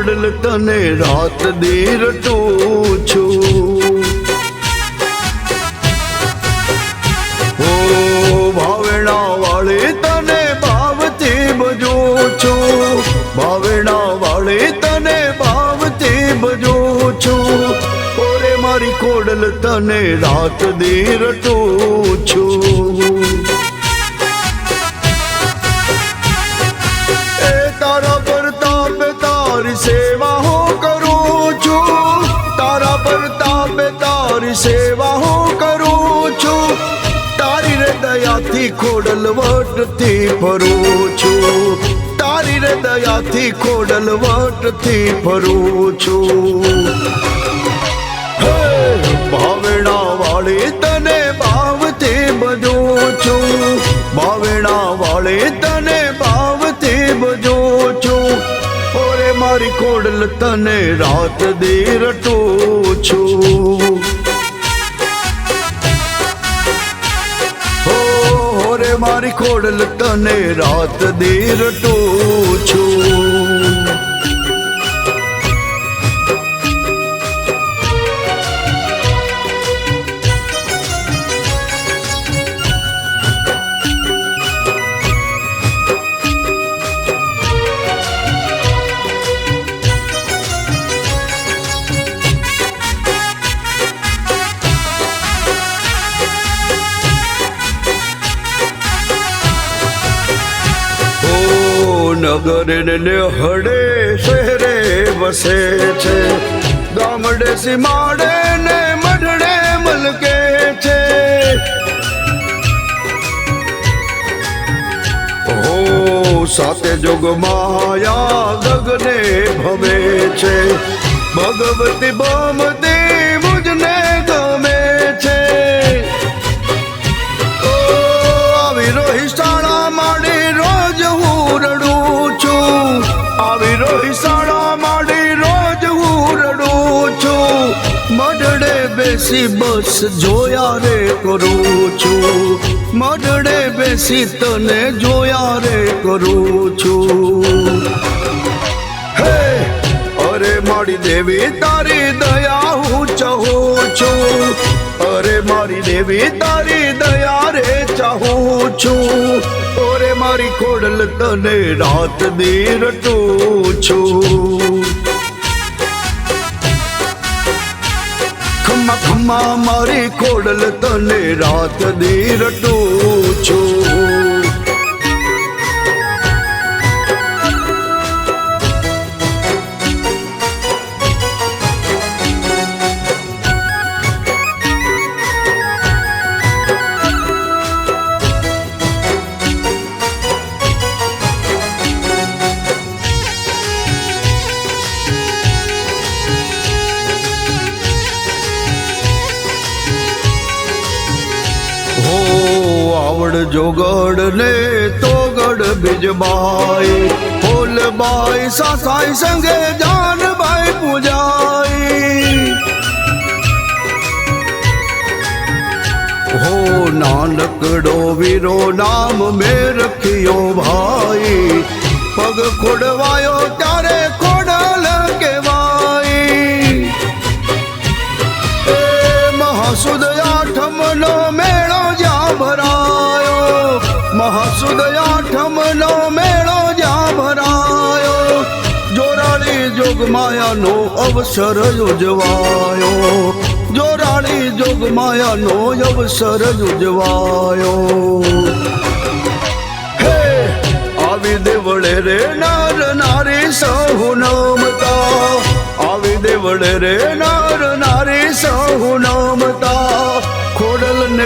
ખોડલ તને રાત દી રટું છું. ઓ ભાવેણા વાળી તને ભાવથી બજો છું. ભાવેણા વાળી તને ભાવથી બજો છું. ઓરે મારી કોડલ તને રાત દી રટું છું. ખોડલ વટથી ફરું છું. તારી રે દયાથી ખોડલ વટથી ફરું છું. ભાવેણા વાળી તને ભાવથી બજું છું. ભાવેણા વાળી તને ભાવથી બજું છું. ઓરે મારી ખોડલ તને રાત દી રટું છું. મારી ખોડલ તને રાત દેર ટો છું ઓ નગર ને હડે શહેરે વસે છે. ગામડે સીમાડે ને મઢડે મલકે છે. ઓ સાતે જોગ માયા ગગને ભવે છે. ભગવતી બમતી બેસી બસ જોયા રે કરું છું. મડડે બેસી તને જોયા રે કરું છું. હે, અરે મારી દેવી તારી દયા હું ચાહું છું. અરે મારી દેવી તારી દયા રે ચાહું છું. અરે મારી ખોડલ તને રાત દી રટું છું. તને રાત દી રટું છું. જોગડ ને તોગડ બીજબાઈ, ફૂલબાઈ, સાસાઈ સંગે જાનબાઈ પૂજાઈ. હો નાનકડો વીરો, નામ મેં રખ્યો મહાસુદ આઠમનો મેળો જ્યાં ભરાયો. જોરાળી જોગમાયાનો અવસર ઉજવાયો જોરાળી જોગમાયાનો અવસર ઉજવાયો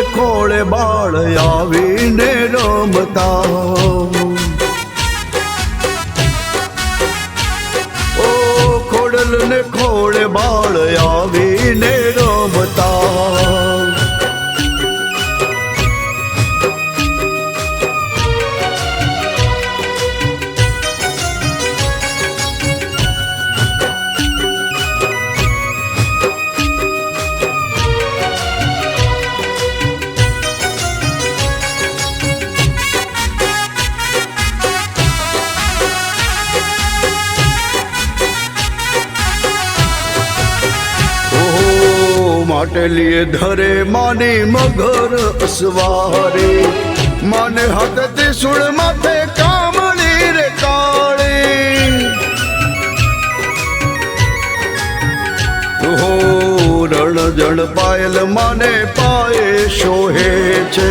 ખોળે બાળ આવીને રમતા. પાટલીએ ધરે માની મગર અસવારે. માને હાથ સુળ માથે કામળી રે કાળી. હો રણ જણ પાયલ માને પાયે શોહે છે.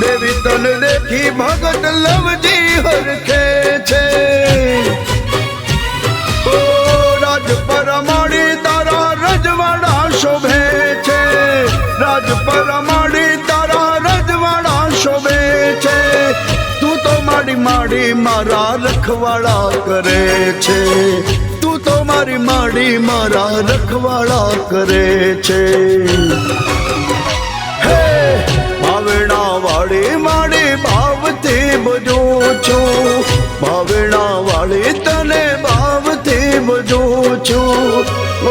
દેવી તન દેખી ભગત લવજી હરખે. માડી મારા રખવાળા કરે છે. તું તો મારી માડી મારા રખવાળા કરે છે. હે ભાવેણા વાળી માડી ભાવથી બજું છું. ભાવેણા વાળી તને ભાવથી બજું છું.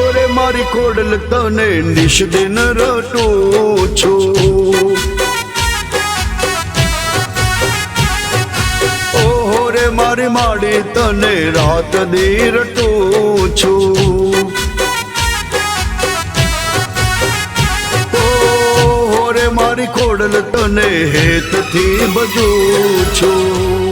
ઓરે મારી કોડલ તને નિશ દિન રટું છું. માડી તને રાત દી રટું છું. મારી ખોડલ તને હેતથી બજું છું.